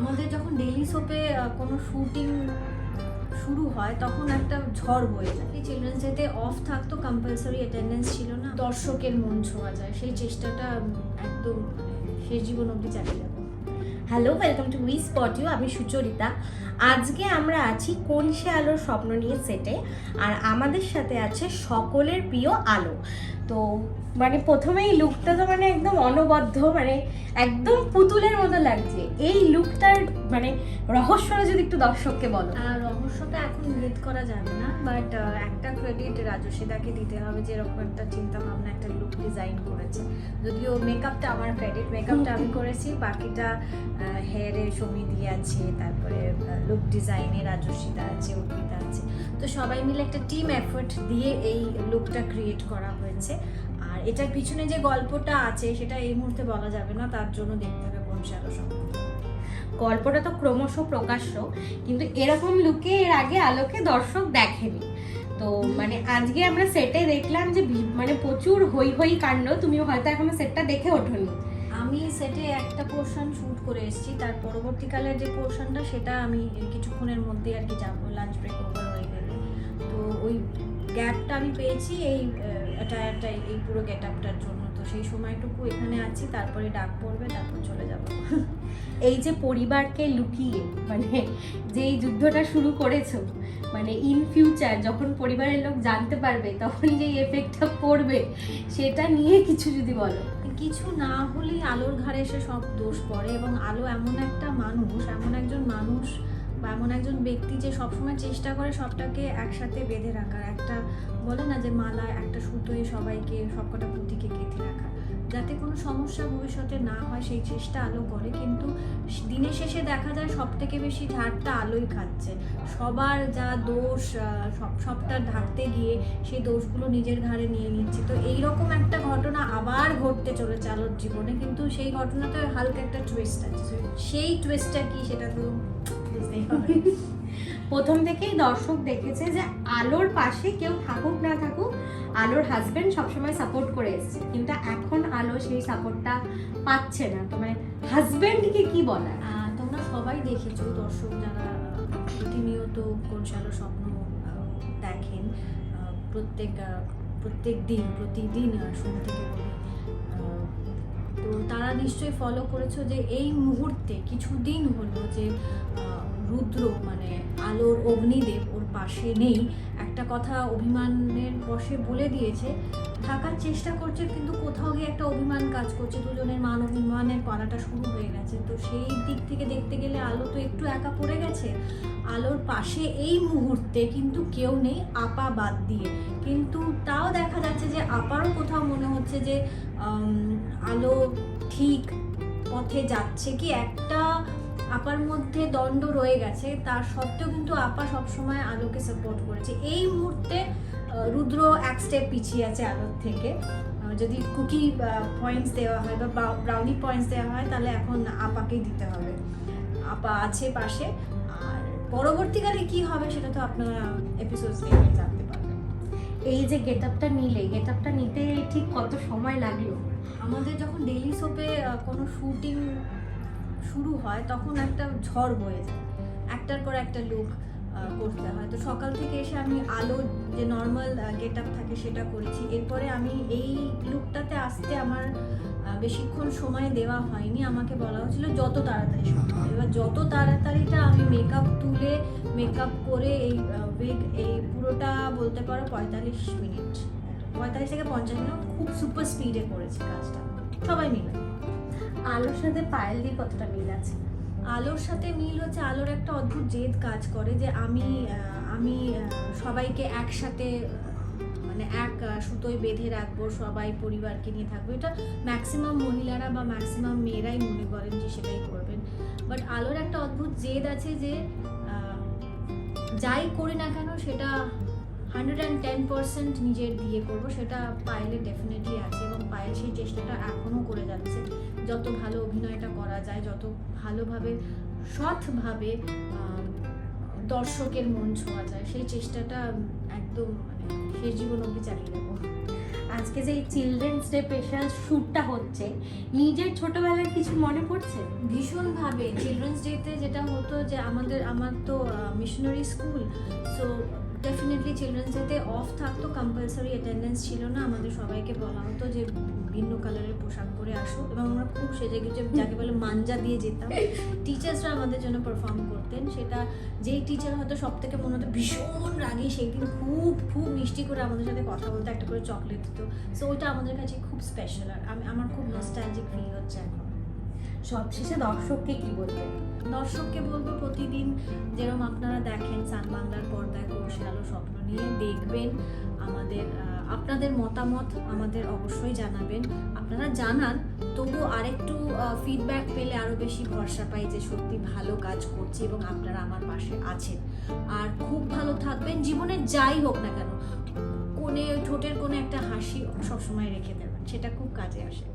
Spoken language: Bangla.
আমাদের যখন ডেলি সোপে কোনো শুটিং শুরু হয় তখন একটা ঝড় বয়ে যায়। এই চিলড্রেন্স ডেতে অফ থাকতো কম্পালসারি অ্যাটেন্ডেন্স ছিল না। দর্শকের মন ছোঁয়া যায়। সেই চেষ্টাটা একদম মানে শেষ জীবন অবধি চালিয়ে যাব। Hello welcome to we spot you আমি সুচরিতা। আজকে আমরা আছি কোন সে আলোর স্বপ্ন নিয়ে সেটে আর আমাদের সাথে আছে সকলের প্রিয় আলো। তো মানে প্রথমেই লুকটা তো মানে একদম অনবদ্য মানে একদম পুতুলের মতো লাগছে। এই লুকটার মানে রহস্যটা যদি একটু দর্শককে বলো। রহস্যটা এখন ভেদ করা যাবে না বাট একটা ক্রেডিট রাজস্বীদাকে দিতে হবে যে এরকম একটা চিন্তা ভাবনা একটা লুক ডিজাইন করেছে। যদিও মেকআপটা আমার ক্রেডিট মেকআপটা আমি করেছি, বাকিটা হেয়ারে সমিদি আছে, তারপরে লুক ডিজাইনে রাজস্বীদা আছে, অর্পিতা আছে। তো সবাই মিলে একটা টিম এফোর্ট দিয়ে এই লুকটা ক্রিয়েট করা হয়েছে। এটার পিছনে যে গল্পটা আছে, সেটা এই মুহূর্তে বলা যাবে না, তার জন্য দেখতে হবে সম্পর্কে গল্পটা তো ক্রমশ প্রকাশ্য, কিন্তু এরকম লুকে এর আগে আলোকে দর্শক দেখেনি। তো মানে আজকে আমরা সেটে দেখলাম যে মানে প্রচুর হই হই কাণ্ড তুমি হয়তো এখনও সেটটা দেখে ওঠোনি। আমি সেটে একটা পোর্শন শুট করে এসেছি, তার পরবর্তীকালে যে পোর্শনটা সেটা আমি কিছুক্ষণের মধ্যে আর কি যাব লাঞ্চ ব্রেক ওভার হয়ে গেলে। তো ওই গ্যাপটা আমি পেয়েছি এই অ্যাটায়ারটা এই পুরো গেট আপটার জন্য। তো সেই সময়টুকু এখানে আছি, তারপরে ডাক পড়বে, তারপর চলে যাব। এই যে পরিবারকে লুকিয়ে মানে যে এই যুদ্ধটা শুরু করেছ মানে ইন ফিউচার যখন পরিবারের লোক জানতে পারবে, তখন যে এফেক্টটা পড়বে, সেটা নিয়ে কিছু যদি বলো। কিছু না হলেই আলোর ঘাড়ে এসে সব দোষ পড়ে এবং আলো এমন একটা মানুষ, এমন একজন মানুষ বা এমন একজন ব্যক্তি যে সবসময় চেষ্টা করে সবটাকে একসাথে বেঁধে রাখার, একটা বলে না যে মালা, একটা সুতোয় সবাইকে, সবকটা পুঁতিকে গেঁথে রাখা। যাতে কোনো সমস্যা ভবিষ্যতে না হয়, সেই চেষ্টা আলো করে। কিন্তু দিনের শেষে দেখা যায় সব থেকে বেশি ঝাড়টা আলোই খাচ্ছে। সবার যা দোষ সব সবটা ঢাকতে গিয়ে সেই দোষগুলো নিজের ঘাড়ে নিয়ে নিচ্ছে। তো এইরকম একটা ঘটনা আবার ঘটতে চলেছে আলোর জীবনে। কিন্তু সেই ঘটনাতে হালকা একটা টুইস্ট আছে। সেই টুইস্টটা কি সেটা তো প্রথম থেকেই দর্শক দেখেছে যে আলোর পাশে কেউ থাকুক না থাকুক, আলোর হাজবেন্ড সবসময় সাপোর্ট করে এসেছে। কিন্তু এখন আলো সেই সাপোর্টটা পাচ্ছে না। তো মানে হাজবেন্ডকে কি বলা তোমরা সবাই দেখেছ, দর্শক যারা প্রতিনিয়ত কোনশালো স্বপ্ন দেখেন প্রত্যেক প্রত্যেক দিন, প্রতিদিন শুরু থেকে তো তারা নিশ্চয়ই ফলো করেছ যে এই মুহূর্তে, কিছুদিন হলো যে রুদ্র মানে আলোর অগ্নিদেব ওর পাশে নেই। একটা কথা অভিমানের বসে বলে দিয়েছে, থাকার চেষ্টা করছে, কিন্তু কোথাও গিয়ে একটা অভিমান কাজ করছে। দুজনের মান অভিমানের পালাটা শুরু হয়ে গেছে। তো সেই দিক থেকে দেখতে গেলে আলো তো একটু একা পড়ে গেছে। আলোর পাশে এই মুহূর্তে কিন্তু কেউ নেই আপা বাদ দিয়ে। কিন্তু তাও দেখা যাচ্ছে যে আপারও কোথাও মনে হচ্ছে যে আলো ঠিক পথে যাচ্ছে কি? একটা আপার মধ্যে দণ্ড রয়ে গেছে তার সত্ত্বেও কিন্তু আপা সবসময় আলোকে সাপোর্ট করেছে। এই মুহূর্তে রুদ্র এক স্টেপ পিছিয়ে আছে আলোর থেকে। যদি কুকি পয়েন্টস দেওয়া হয় বা ব্রাউনি পয়েন্টস দেওয়া হয় তাহলে এখন আপাকেই দিতে হবে। আপা আছে পাশে। আর পরবর্তীকালে কি হবে সেটা তো আপনারা এপিসোড দেখে জানতে পারবেন। এই যে গেট আপটা নিলে গেট আপটা নিতে ঠিক কত সময় লাগল? আমাদের যখন ডেইলি সোপে কোনো শুটিং শুরু হয়, তখন একটা ঝড় বয়ে যায়। একটার পর একটা লুক করতে হয়। তো সকাল থেকে এসে আমি আলো, যে নর্মাল গেট আপ থাকে সেটা করেছি। এরপরে আমি এই লুকটাতে আসতে আমার বেশিক্ষণ সময় দেওয়া হয়নি। আমাকে বলা হয়েছিল যত তাড়াতাড়ি সম্ভব। এবার যত তাড়াতাড়িটা আমি মেকআপ তুলে মেকআপ করে এই উইগ এই পুরোটা বলতে পারো পঁয়তাল্লিশ মিনিট, পঁয়তাল্লিশ থেকে পঞ্চাশ মিনিট, খুব সুপার স্পিডে করেছি কাজটা। সবাই মিলে। আলোর সাথে পায়েল দিয়ে কতটা মিল আছে? আলোর সাথে মিল হচ্ছে আলোর একটা অদ্ভুত জেদ কাজ করে যে আমি আমি সবাইকে একসাথে মানে এক সুতোয় বেঁধে রাখব, সবাই পরিবারকে নিয়ে থাকব। এটা ম্যাক্সিমাম মহিলারা বা ম্যাক্সিমাম মেয়েরাই মনে করেন যে সেটাই করবেন। বাট আলোর একটা অদ্ভুত জেদ আছে যে যাই করি না কেন সেটা হান্ড্রেড অ্যান্ড টেন পার্সেন্ট নিজের দিয়ে করব, সেটা পায়েলে ডেফিনেটলি আছে এবং পায়েল সেই চেষ্টাটা এখনও করে যাচ্ছে। যত ভালো অভিনয়টা করা যায় যত ভালোভাবে সৎভাবে দর্শকের মন ছোঁয়া যায় সেই চেষ্টাটা একদম মানে শেষ জীবন অবধি চালিয়ে দেবো আজকে যে চিলড্রেন্স ডে স্পেশাল শ্যুটটা হচ্ছে নিজের ছোটবেলার কিছু মনে পড়ছে? ভীষণভাবে। চিলড্রেন্স ডেতে যেটা হতো যে আমাদের আমার তো missionary school so definitely children's ডেতে অফ থাকতো কম্পালসারি অ্যাটেন্ডেন্স ছিল না, আমাদের সবাইকে বলা হতো যে ভিন্ন কালারের পোশাক পরে আসো। এবং আমরা খুব সেজে গুজে যাকে বলে মাঞ্জা দিয়ে যেতাম। টিচার্সরা আমাদের জন্য পারফর্ম করতেন। সেটা যেই টিচার হয়তো সব থেকে মনে হতো ভীষণ রাগী সেই দিন খুব খুব মিষ্টি করে আমাদের সাথে কথা বলতে, একটা করে চকলেট দিত। সো ওইটা আমাদের কাছে খুব স্পেশাল আর আমি, আমার খুব নস্টালজিক ফিল হচ্ছে এখন। সবশেষে দর্শককে কি বলবে দর্শককে বলব প্রতিদিন যেরকম আপনারা দেখেন যত্ন নিয়ে দেখবেন, আমাদের আপনাদের মতামত আমাদের অবশ্যই জানাবেন। আপনারা জানান, তবু আরেকটু ফিডব্যাক পেলে আরও বেশি ভরসা পাই যে সত্যি ভালো কাজ করছি এবং আপনারা আমার পাশে আছেন। আর খুব ভালো থাকবেন, জীবনে যাই হোক না কেন কোনে ওই ঠোঁটের কোনো একটা হাসি সবসময় রেখে দেবেন, সেটা খুব কাজে আসে।